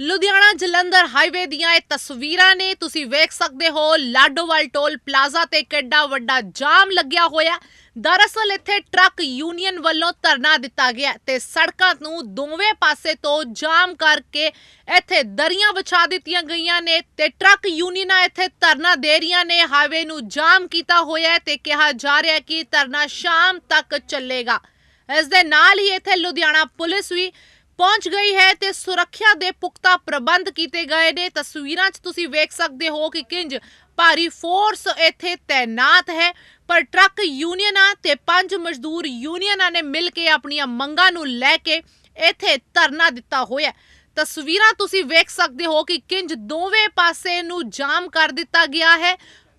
Ludhiana Jalandhar highway ਦੀਆਂ ਇਹ ਤਸਵੀਰਾਂ ਨੇ, ਤੁਸੀਂ ਵੇਖ ਸਕਦੇ ਹੋ, ਲਾਡੋਵਾਲ ਟੋਲ ਪਲਾਜ਼ਾ ਤੇ ਕਿੱਡਾ ਵੱਡਾ ਜਾਮ ਲੱਗਿਆ ਹੋਇਆ। ਦਰਅਸਲ ਇੱਥੇ ਟਰੱਕ ਯੂਨੀਅਨ ਵੱਲੋਂ ਧਰਨਾ ਦਿੱਤਾ ਗਿਆ ਤੇ ਸੜਕਾਂ ਨੂੰ ਦੋਵੇਂ ਪਾਸੇ ਤੋਂ ਜਾਮ ਕਰਕੇ ਇੱਥੇ ਦਰੀਆਂ ਵਿਛਾ ਦਿੱਤੀਆਂ ਗਈਆਂ ਨੇ ਤੇ ਟਰੱਕ ਯੂਨੀਅਨਾਂ ਇੱਥੇ ਧਰਨਾ ਦੇ ਰਹੀਆਂ ਨੇ। ਹਾਈਵੇ ਨੂੰ ਜਾਮ ਕੀਤਾ ਹੋਇਆ ਤੇ ਕਿਹਾ ਜਾ ਰਿਹਾ ਕਿ ਧਰਨਾ ਸ਼ਾਮ ਤੱਕ ਚੱਲੇਗਾ। ਇਸ ਦੇ ਨਾਲ ਹੀ ਇੱਥੇ ਲੁਧਿਆਣਾ ਪੁਲਿਸ ਵੀ ਪਹੁੰਚ ਗਈ ਹੈ ਤੇ ਸੁਰੱਖਿਆ ਦੇ ਪੁਖਤਾ ਪ੍ਰਬੰਧ ਕੀਤੇ ਗਏ ਨੇ। ਤਸਵੀਰਾਂ 'ਚ ਤੁਸੀਂ ਵੇਖ ਸਕਦੇ ਹੋ ਕਿ ਕਿੰਜ ਭਾਰੀ ਫੋਰਸ ਇੱਥੇ ਤਾਇਨਾਤ ਹੈ। ਪਰ ਟਰੱਕ ਯੂਨੀਅਨਾਂ ਤੇ ਪੰਜ ਮਜ਼ਦੂਰ ਯੂਨੀਅਨਾਂ ਨੇ ਮਿਲ ਕੇ ਆਪਣੀਆਂ ਮੰਗਾਂ ਨੂੰ ਲੈ ਕੇ ਇੱਥੇ ਧਰਨਾ ਦਿੱਤਾ ਹੋਇਆ ਤਸਵੀਰਾਂ ਤੁਸੀਂ ਵੇਖ ਸਕਦੇ ਹੋ ਕਿ ਕਿੰਜ ਦੋਵੇਂ ਪਾਸੇ ਨੂੰ ਜਾਮ ਕਰ ਦਿੱਤਾ ਗਿਆ ਹੈ।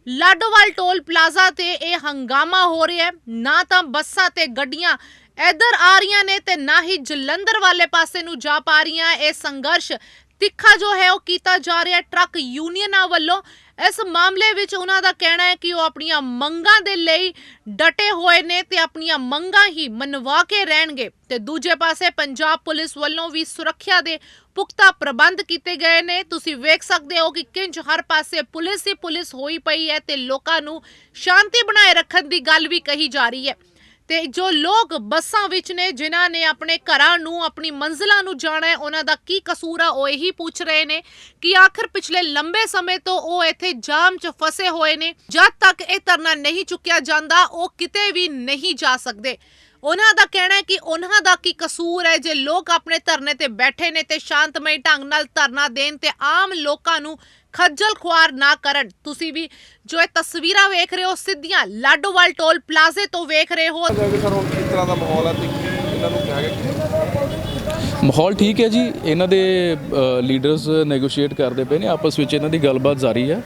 ਲਾਡੋਵਾਲ ਟੋਲ ਪਲਾਜ਼ਾ ਤੇ ਇਹ ਹੰਗਾਮਾ ਹੋ ਰਿਹਾ ਹੈ। ਨਾ ਤਾਂ ਬੱਸਾਂ ਤੇ ਗੱਡੀਆਂ ਇੱਧਰ ਆ ਰਹੀਆਂ ਨੇ ਤੇ ਨਾ ਹੀ ਜਲੰਧਰ ਵਾਲੇ ਪਾਸੇ ਨੂੰ ਜਾ ਪਾ ਰਹੀਆਂ ਇਹ ਸੰਘਰਸ਼। ਤਿੱਖਾ ਜੋ ਹੈ ਉਹ ਕੀਤਾ ਜਾ ਰਿਹਾ ਟਰੱਕ ਯੂਨੀਅਨਾਂ ਵੱਲੋਂ। ਇਸ ਮਾਮਲੇ ਵਿੱਚ ਉਹਨਾਂ ਦਾ ਕਹਿਣਾ ਹੈ ਕਿ ਉਹ ਆਪਣੀਆਂ ਮੰਗਾਂ ਦੇ ਲਈ ਡਟੇ ਹੋਏ ਨੇ ਤੇ ਆਪਣੀਆਂ ਮੰਗਾਂ ਹੀ ਮਨਵਾ ਕੇ ਰਹਿਣਗੇ। ਤੇ ਦੂਜੇ ਪਾਸੇ ਪੰਜਾਬ ਪੁਲਿਸ ਵੱਲੋਂ ਵੀ ਸੁਰੱਖਿਆ ਦੇ ਪੁਖਤਾ ਪ੍ਰਬੰਧ ਕੀਤੇ ਗਏ ਨੇ। ਤੁਸੀਂ ਵੇਖ ਸਕਦੇ ਹੋ ਕਿ ਕਿੰਜ ਹਰ ਪਾਸੇ ਪੁਲਿਸ ਹੀ ਪੁਲਿਸ ਹੋਈ ਪਈ ਹੈ ਤੇ ਲੋਕਾਂ ਨੂੰ ਸ਼ਾਂਤੀ ਬਣਾਏ ਰੱਖਣ ਦੀ ਗੱਲ ਵੀ ਕਹੀ ਜਾ ਰਹੀ ਹੈ। ਤੇ ਜੋ ਲੋਕ ਬੱਸਾਂ ਵਿੱਚ ਨੇ, ਜਿਨ੍ਹਾਂ ਨੇ ਆਪਣੇ ਘਰਾਂ ਨੂੰ, ਆਪਣੀ ਮੰਜ਼ਿਲਾਂ ਨੂੰ ਜਾਣਾ ਹੈ, ਉਹਨਾਂ ਦਾ ਕੀ ਕਸੂਰ ਆ, ਉਹ ਇਹੀ ਪੁੱਛ ਰਹੇ ਨੇ ਕਿ ਆਖਰ ਪਿਛਲੇ ਲੰਬੇ ਸਮੇਂ ਤੋਂ ਉਹ ਇੱਥੇ ਜਾਮ 'ਚ ਫਸੇ ਹੋਏ ਨੇ। ਜਦ ਤੱਕ ਇਹ ਧਰਨਾ ਨਹੀਂ ਚੁੱਕਿਆ ਜਾਂਦਾ, ਉਹ ਕਿਤੇ ਵੀ ਨਹੀਂ ਜਾ ਸਕਦੇ। ਉਹਨਾਂ ਦਾ ਕਹਿਣਾ ਹੈ ਕਿ ਉਹਨਾਂ ਦਾ ਕੀ ਕਸੂਰ ਹੈ, ਜੇ ਲੋਕ ਆਪਣੇ ਧਰਨੇ ਤੇ ਬੈਠੇ ਨੇ ਤੇ ਸ਼ਾਂਤਮਈ ਢੰਗ ਨਾਲ ਧਰਨਾ ਦੇਣ ਤੇ ਆਮ ਲੋਕਾਂ ਨੂੰ ਖੱਜਲ ਖੁਆਰ ਨਾ ਕਰਨ। ਤੁਸੀਂ ਵੀ ਜੋ ਇਹ ਤਸਵੀਰਾਂ ਵੇਖ ਰਹੇ ਹੋ ਸਿੱਧੀਆਂ ਲਾਡੋਵਾਲ ਟੋਲ ਪਲਾਜ਼ੇ ਤੋਂ ਵੇਖ ਰਹੇ ਹੋ। ਤਰ੍ਹਾਂ ਦਾ ਮਾਹੌਲ ਹੈ ਤੇ ਕੀ ਇਹਨਾਂ ਨੂੰ ਕਿਹਾ ਗਿਆ ਕਿ ਮਾਹੌਲ ਠੀਕ ਹੈ ਜੀ। ਇਹਨਾਂ ਦੇ ਲੀਡਰਸ ਨੈਗੋਸ਼ੀਏਟ ਕਰਦੇ ਪਏ ਨੇ। ਆਪਸ ਵਿੱਚ ਇਹਨਾਂ ਦੀ ਗੱਲਬਾਤ ਜਾਰੀ ਹੈ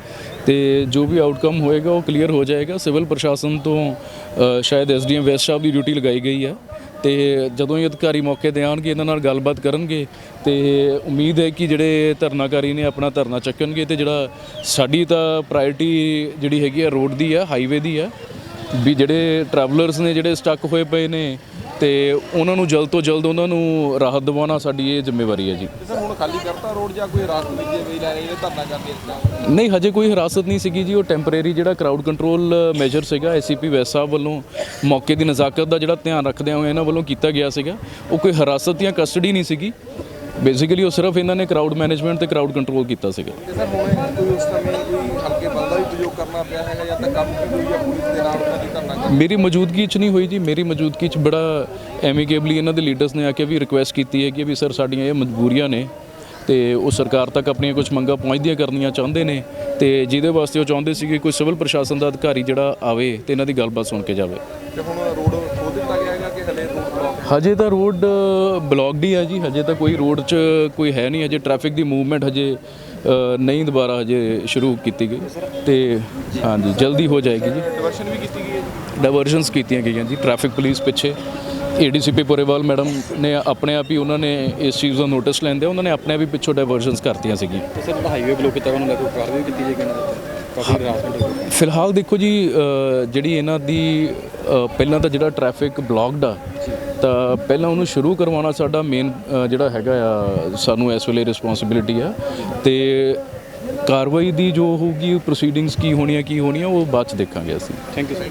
ਤੇ ਜੋ ਵੀ ਆਊਟਕਮ ਹੋਏਗਾ ਉਹ ਕਲੀਅਰ ਹੋ ਜਾਏਗਾ। ਸਿਵਲ ਪ੍ਰਸ਼ਾਸਨ ਤੋਂ ਸ਼ਾਇਦ ਐਸਡੀਐਮ ਵੈਸਟ ਸਾਹਿਬ ਦੀ ਡਿਊਟੀ ਲਗਾਈ ਗਈ ਹੈ। ਤੇ ਜਦੋਂ ਹੀ ਅਧਿਕਾਰੀ ਮੌਕੇ ਤੇ ਆਉਣਗੇ, ਇਹਨਾਂ ਨਾਲ ਗੱਲਬਾਤ ਕਰਨਗੇ ਤੇ ਉਮੀਦ ਹੈ ਕਿ ਜਿਹੜੇ ਧਰਨਾਕਾਰੀ ਨੇ ਆਪਣਾ ਧਰਨਾ ਚੱਕਣਗੇ ਤੇ ਜਿਹੜਾ ਸਾਡੀ ਤਾਂ ਪ੍ਰਾਇੋਰਟੀ ਜਿਹੜੀ ਹੈਗੀ ਆ ਰੋਡ ਦੀ ਆ ਹਾਈਵੇ ਦੀ ਆ, ਵੀ ਜਿਹੜੇ ਟਰੈਵਲਰਸ ਨੇ ਜਿਹੜੇ ਸਟਕ ਹੋਏ ਪਏ ਨੇ ਤੇ ਉਹਨਾਂ ਨੂੰ ਜਲਦ ਤੋਂ ਜਲਦ ਉਹਨਾਂ ਨੂੰ ਰਾਹਤ ਦਿਵਾਉਣਾ ਸਾਡੀ ਇਹ ਜ਼ਿੰਮੇਵਾਰੀ ਹੈ ਜੀ। ਸਰ ਹੁਣ ਖਾਲੀ ਕਰਤਾ ਰੋਡ ਜਾਂ ਕੋਈ ਰਾਤ ਵਿੱਚ ਵੀ ਲੈ ਰਹੇ ਧਰਨਾ ਕਰਦੇ ਇਸ ਨਹੀਂ ਹਜੇ ਕੋਈ ਹਿਰਾਸਤ ਨਹੀਂ ਸੀਗੀ ਜੀ ਉਹ ਟੈਂਪਰੇਰੀ ਜਿਹੜਾ ਕਰਾਊਡ ਕੰਟਰੋਲ ਮੈਜਰ ਸੀਗਾ ਐਸਸੀਪੀ ਵੈਸ ਸਾਹਿਬ ਵੱਲੋਂ ਮੌਕੇ ਦੀ ਨਜ਼ਾਕਤ ਦਾ ਜਿਹੜਾ ਧਿਆਨ ਰੱਖਦਿਆਂ ਹੋਏ ਇਹਨਾਂ ਵੱਲੋਂ ਕੀਤਾ ਗਿਆ ਸੀਗਾ ਉਹ ਕੋਈ ਹਿਰਾਸਤ ਜਾਂ ਕਸਟਡੀ ਨਹੀਂ ਸੀਗੀ। ਬੇਸਿਕਲੀ ਉਹ ਸਿਰਫ ਇਹਨਾਂ ਨੇ ਕਰਾਊਡ ਮੈਨੇਜਮੈਂਟ ਤੇ ਕਰਾਊਡ ਕੰਟਰੋਲ ਕੀਤਾ ਸੀਗਾ। ਤੇ ਸਰ ਹੁਣ ਕੋਈ ਉਸ ਸਮੇਂ ਕੋਈ ਹਲਕੇ ਬਲ ਦਾ ਵੀ ਪ੍ਰਯੋਗ ਕਰਨਾ ਪਿਆ ਹੈਗਾ ਜਾਂ ਤਾਂ ਕੰਮ ਕੀ ਹੋਈ ਹੈ ਪੁਲਿਸ ਦੇ ਨਾਲ ਉਹਨਾਂ ਦੀ ਧਰਨਾ ਕਰ ਮੇਰੀ ਮੌਜੂਦਗੀ 'ਚ ਨਹੀਂ ਹੋਈ ਜੀ। ਮੇਰੀ ਮੌਜੂਦਗੀ 'ਚ ਬੜਾ ਐਮੀਕੇਬਲੀ ਇਹਨਾਂ ਦੇ ਲੀਡਰਸ ਨੇ ਆ ਕੇ ਵੀ ਰਿਕੁਐਸਟ ਕੀਤੀ ਹੈ ਕਿ ਵੀ ਸਰ ਸਾਡੀਆਂ ਇਹ ਮਜਬੂਰੀਆਂ ਨੇ ਤੇ ਉਹ ਸਰਕਾਰ ਤੱਕ ਆਪਣੀਆਂ ਕੁਝ ਮੰਗਾਂ ਪਹੁੰਚਦੀਆਂ ਕਰਨੀਆਂ ਚਾਹੁੰਦੇ ਨੇ ਤੇ ਜਿਹਦੇ ਵਾਸਤੇ ਉਹ ਚਾਹੁੰਦੇ ਸੀ ਕਿ ਕੋਈ ਸਿਵਲ ਪ੍ਰਸ਼ਾਸਨ ਦਾ ਅਧਿਕਾਰੀ ਜਿਹੜਾ ਆਵੇ ਤੇ ਇਹਨਾਂ ਦੀ ਗੱਲਬਾਤ ਸੁਣ ਕੇ ਜਾਵੇ। ਤੇ ਹੁਣ ਰੋਡ ਹਜੇ ਤਾਂ ਰੋਡ ਬਲੌਕਡ ਹੀ ਹੈ ਜੀ। ਹਜੇ ਤਾਂ ਕੋਈ ਰੋਡ 'ਚ ਕੋਈ ਹੈ ਨਹੀਂ। ਹਜੇ ਟ੍ਰੈਫਿਕ ਦੀ ਮੂਵਮੈਂਟ ਹਜੇ ਨਹੀਂ ਦੁਬਾਰਾ ਹਜੇ ਸ਼ੁਰੂ ਕੀਤੀ ਗਈ। ਤੇ ਹਾਂਜੀ ਜਲਦੀ ਹੋ ਜਾਏਗੀ ਜੀ। ਡਿਵਰਸ਼ਨ ਵੀ ਕੀਤੀ ਗਈ ਹੈ ਜੀ? ਡਾਇਵਰਜਨਸ ਕੀਤੀਆਂ ਗਈਆਂ ਜੀ ਟ੍ਰੈਫਿਕ ਪੁਲਿਸ ਪਿੱਛੇ। ਏਡੀਸੀਪੀ ਪੁਰੇਵਾਲ ਮੈਡਮ ਨੇ ਆਪਣੇ ਆਪ ਹੀ ਉਹਨਾਂ ਨੇ ਇਸ ਚੀਜ਼ ਦਾ ਨੋਟਿਸ ਲੈਂਦੇ ਉਹਨਾਂ ਨੇ ਆਪਣੇ ਆਪ ਹੀ ਪਿੱਛੋਂ ਡਾਇਵਰਜਨਸ ਕਰਤੀਆਂ ਸੀਗੀਆਂ। ਸਰ ਹਾਈਵੇ ਬਲੌਕ ਕੀਤਾ ਉਹਨਾਂ ਦਾ ਕੋਈ ਕਾਰਵਾਈ ਕੀਤੀ ਜਾਏਗੀ ਇਹਨਾਂ ਦੇ ਫਿਲਹਾਲ ਦੇਖੋ ਜੀ ਜਿਹੜੀ ਇਹਨਾਂ ਦੀ ਪਹਿਲਾਂ ਤਾਂ ਜਿਹੜਾ ਟ੍ਰੈਫਿਕ ਬਲੌਕਡ ਆ ਤਾਂ ਪਹਿਲਾਂ ਉਹਨੂੰ ਸ਼ੁਰੂ ਕਰਵਾਉਣਾ ਸਾਡਾ ਮੇਨ ਜਿਹੜਾ ਹੈਗਾ ਆ, ਸਾਨੂੰ ਇਸ ਵੇਲੇ ਰਿਸਪੌਂਸਿਬਿਲਿਟੀ ਆ। ਤੇ ਕਾਰਵਾਈ ਦੀ ਜੋ ਹੋਊਗੀ ਪ੍ਰੋਸੀਡਿੰਗਸ ਕੀ ਹੋਣੀਆਂ ਕੀ ਹੋਣੀਆਂ, ਉਹ ਬਾਅਦ ਚ ਦੇਖਾਂਗੇ ਅਸੀਂ। Thank you sir